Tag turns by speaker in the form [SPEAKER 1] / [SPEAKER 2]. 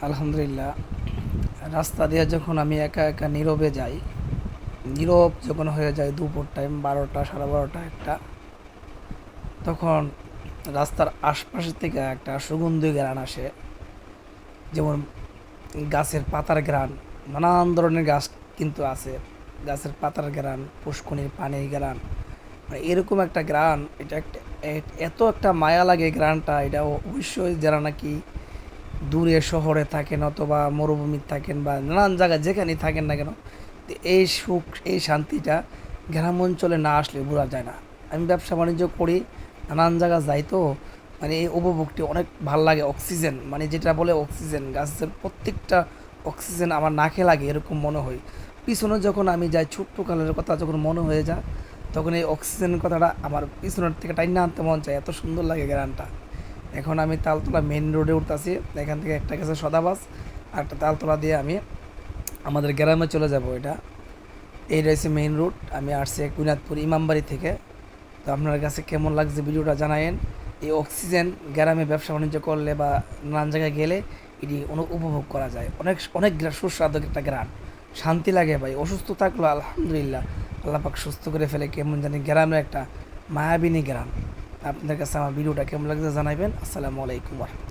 [SPEAKER 1] আলহামদুলিল্লাহ, রাস্তা দিয়ে যখন আমি একা একা নীরবে যাই, নীরব যখন হয়ে যায় দুপুর টাইম বারোটা, সাড়ে বারোটা, একটা, তখন রাস্তার আশপাশ থেকে একটা সুগন্ধি গ্রান আসে। যেমন গাছের পাতার গ্রান নানান ধরনের গাছ কিন্তু আছে। গাছের পাতার গ্রান পুষ্কনির পানির গ্রান মানে এরকম একটা গ্রান এটা একটা এত একটা মায়া লাগে গ্রানটা এটা অবশ্যই যারা নাকি দূরে শহরে থাকেন অথবা মরুভূমিতে থাকেন বা নানান জায়গায় যেখানেই থাকেন না কেন এই সুখ, এই শান্তিটা গ্রাম অঞ্চলে না আসলে বোঝা যায় না। আমি ব্যবসা বাণিজ্য করি, নানান জায়গা যাই তো মানে এই উপভোগটি অনেক ভালো লাগে। অক্সিজেন মানে যেটা বলে অক্সিজেন, গাছের প্রত্যেকটা অক্সিজেন আমার নাকে লাগে এরকম মনে হয়। পিছনে যখন আমি যাই ছোট্ট কালের কথা যখন মনে হয়ে যায়, তখন এই অক্সিজেন কথাটা আমার পিছনের থেকে টাইনা আনতে মন চায়, এত সুন্দর লাগে গ্রানটা এখন আমি তালতলা মেন রোডে উঠতেছি, এখান থেকে একটা গেছে সদাবাস আর একটা তালতলা দিয়ে আমি আমাদের গ্রামে চলে যাব এটা। এই রয়েছে মেইন রোড আমি আসছি কুইনাথপুর ইমামবাড়ি থেকে। তো আপনার কাছে কেমন লাগছে ভিডিওটা জানায়েন। এই অক্সিজেন গ্রামে ব্যবসা বাণিজ্য করলে বা নানান জায়গায় গেলে এটি অনেক উপভোগ করা যায়। অনেক অনেক সুস্বাদু একটা গ্রাম। শান্তি লাগে ভাই, অসুস্থ থাকল আলহামদুলিল্লাহ। আল্লাহ পাক সুস্থ করে ফেলে কেমন জানি গ্রামের একটা মায়াবিনী গ্রাম। আপনাদের কাছে আমার ভিডিওটা কেমন লাগছে জানাবেন আসসালামু আলাইকুম রহমতুল্লাহ।